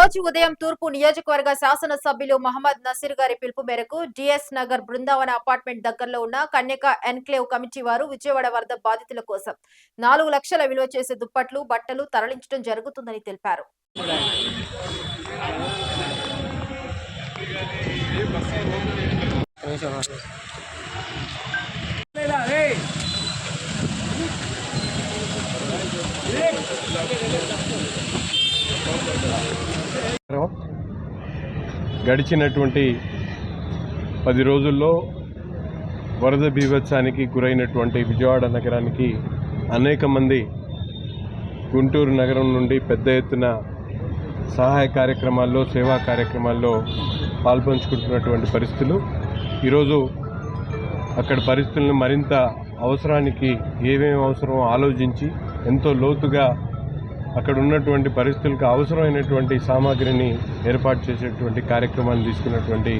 రోజు ఉదయం తూర్పు నియోజకవర్గ శాసనసభ్యులు మహమ్మద్ నసీర్ గారి పిలుపు మేరకు డిఎస్ నగర్ బృందావన అపార్ట్మెంట్ దగ్గరలో ఉన్న కన్యక ఎన్క్లేవ్ కమిటీ వారు విజయవాడ వరద బాధితుల కోసం నాలుగు లక్షల విలువ చేసే దుప్పట్లు బట్టలు తరలించడం జరుగుతుందని తెలిపారు. గడిచినటువంటి పది రోజుల్లో వరద బీభత్సానికి గురైనటువంటి విజయవాడ నగరానికి అనేక మంది గుంటూరు నగరం నుండి పెద్ద ఎత్తున సహాయ కార్యక్రమాల్లో సేవా కార్యక్రమాల్లో పాల్పంచుకుంటున్నటువంటి పరిస్థితులు. ఈరోజు అక్కడ పరిస్థితులను మరింత అవసరానికి ఏమేమి అవసరమో ఆలోచించి ఎంతో లోతుగా అక్కడ ఉన్నటువంటి పరిస్థితులకు అవసరమైనటువంటి సామాగ్రిని ఏర్పాటు చేసేటువంటి కార్యక్రమాన్ని తీసుకున్నటువంటి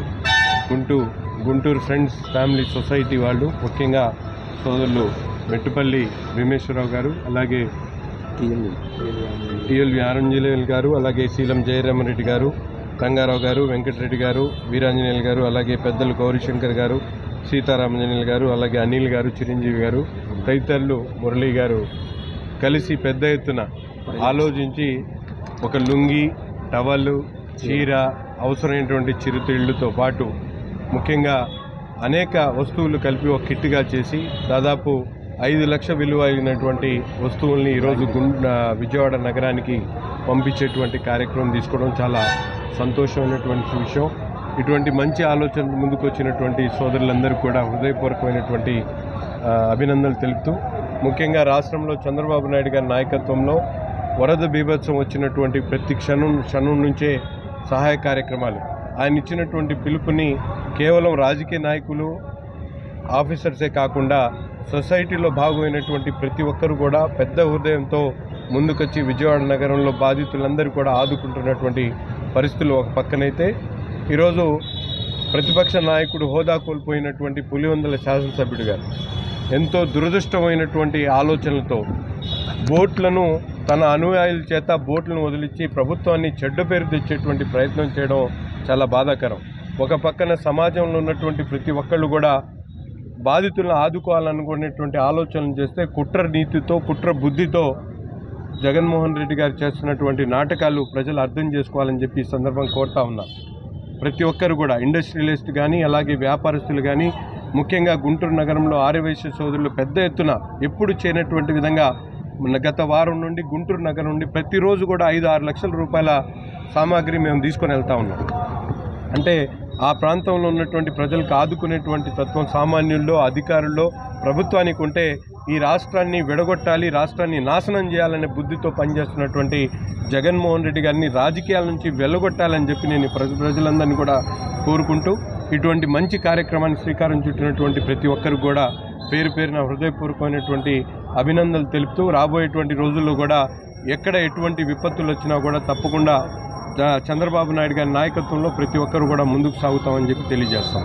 Guntur Guntur friends family society వాళ్ళు ముఖ్యంగా సోదరులు మెట్టుపల్లి భీమేశ్వరరావు గారు అలాగే టిఎల్వి ఆరంజనేయులు గారు అలాగే శీలం జయరామరెడ్డి గారు రంగారావు గారు వెంకటరెడ్డి గారు వీరాంజనేయులు గారు అలాగే పెద్దలు గౌరీశంకర్ గారు సీతారామంజనేయులు గారు అలాగే అనిల్ గారు చిరంజీవి గారు తదితరులు మురళీ గారు కలిసి పెద్ద ఎత్తున ఆలోచించి ఒక లుంగి టవల్ చీర అవసరమైనటువంటి చిరుతిళ్ళుతో పాటు ముఖ్యంగా అనేక వస్తువులు కలిపి ఒక కిట్గా చేసి దాదాపు ఐదు లక్ష విలువ అయినటువంటి వస్తువుల్ని ఈరోజు గుండ విజయవాడ నగరానికి పంపించేటువంటి కార్యక్రమం తీసుకోవడం చాలా సంతోషమైనటువంటి విషయం. ఇటువంటి మంచి ఆలోచన ముందుకు వచ్చినటువంటి సోదరులందరూ కూడా హృదయపూర్వకమైనటువంటి అభినందనలు తెలుపుతూ ముఖ్యంగా రాష్ట్రంలో చంద్రబాబు నాయుడు గారి నాయకత్వంలో వరద బీభత్సం వచ్చినటువంటి ప్రతి క్షణం క్షణం నుంచే సహాయ కార్యక్రమాలు. ఆయన ఇచ్చినటువంటి పిలుపుని కేవలం రాజకీయ నాయకులు ఆఫీసర్సే కాకుండా సొసైటీలో భాగమైనటువంటి ప్రతి ఒక్కరు కూడా పెద్ద హృదయంతో ముందుకొచ్చి విజయవాడ నగరంలో బాధితులందరూ కూడా ఆదుకుంటున్నటువంటి పరిస్థితులు ఒక పక్కనైతే. ఈరోజు ప్రతిపక్ష నాయకుడు హోదా కోల్పోయినటువంటి పులివందల శాసనసభ్యుడు గారు. ఎంతో దురదృష్టమైనటువంటి ఆలోచనలతో బోట్లను తన అనుయాయుల చేత బోట్లను వదిలించి ప్రభుత్వాన్ని చెడ్డ పేరు తెచ్చేటువంటి ప్రయత్నం చేయడం చాలా బాధాకరం. ఒక పక్కన సమాజంలో ఉన్నటువంటి ప్రతి ఒక్కళ్ళు కూడా బాధితులను ఆదుకోవాలనుకునేటువంటి ఆలోచనలు చేస్తే కుట్ర నీతితో కుట్ర బుద్ధితో జగన్మోహన్ రెడ్డి గారు చేస్తున్నటువంటి నాటకాలు ప్రజలు అర్థం చేసుకోవాలని చెప్పి ఈ సందర్భం కోరుతా ఉన్నా. ప్రతి ఒక్కరు కూడా ఇండస్ట్రియలిస్ట్ కానీ అలాగే వ్యాపారస్తులు కానీ ముఖ్యంగా గుంటూరు నగరంలో ఆర్యవైశ్య సోదరులు పెద్ద ఎత్తున ఎప్పుడు చేయనటువంటి విధంగా గత వారం నుండి గుంటూరు నగరం నుండి ప్రతిరోజు కూడా ఐదు ఆరు లక్షల రూపాయల సామాగ్రి మేము తీసుకొని వెళ్తా ఉన్నాం. అంటే ఆ ప్రాంతంలో ఉన్నటువంటి ప్రజలకు ఆదుకునేటువంటి తత్వం సామాన్యుల్లో అధికారుల్లో ప్రభుత్వానికి ఉంటే ఈ రాష్ట్రాన్ని విడగొట్టాలి రాష్ట్రాన్ని నాశనం చేయాలనే బుద్ధితో పనిచేస్తున్నటువంటి జగన్మోహన్ రెడ్డి గారిని రాజకీయాల నుంచి వెళ్ళగొట్టాలని చెప్పి నేను ప్రజ ప్రజలందరినీ కూడా కోరుకుంటూ ఇటువంటి మంచి కార్యక్రమాన్ని శ్రీకారం చుట్టినటువంటి ప్రతి ఒక్కరికి కూడా పేరు పేరున హృదయపూర్వకమైనటువంటి అభినందనలు తెలుపుతూ రాబోయేటువంటి రోజుల్లో కూడా ఎక్కడ ఎటువంటి విపత్తులు వచ్చినా కూడా తప్పకుండా చంద్రబాబు నాయుడు గారి నాయకత్వంలో ప్రతి ఒక్కరు కూడా ముందుకు సాగుతామని చెప్పి తెలియజేస్తాం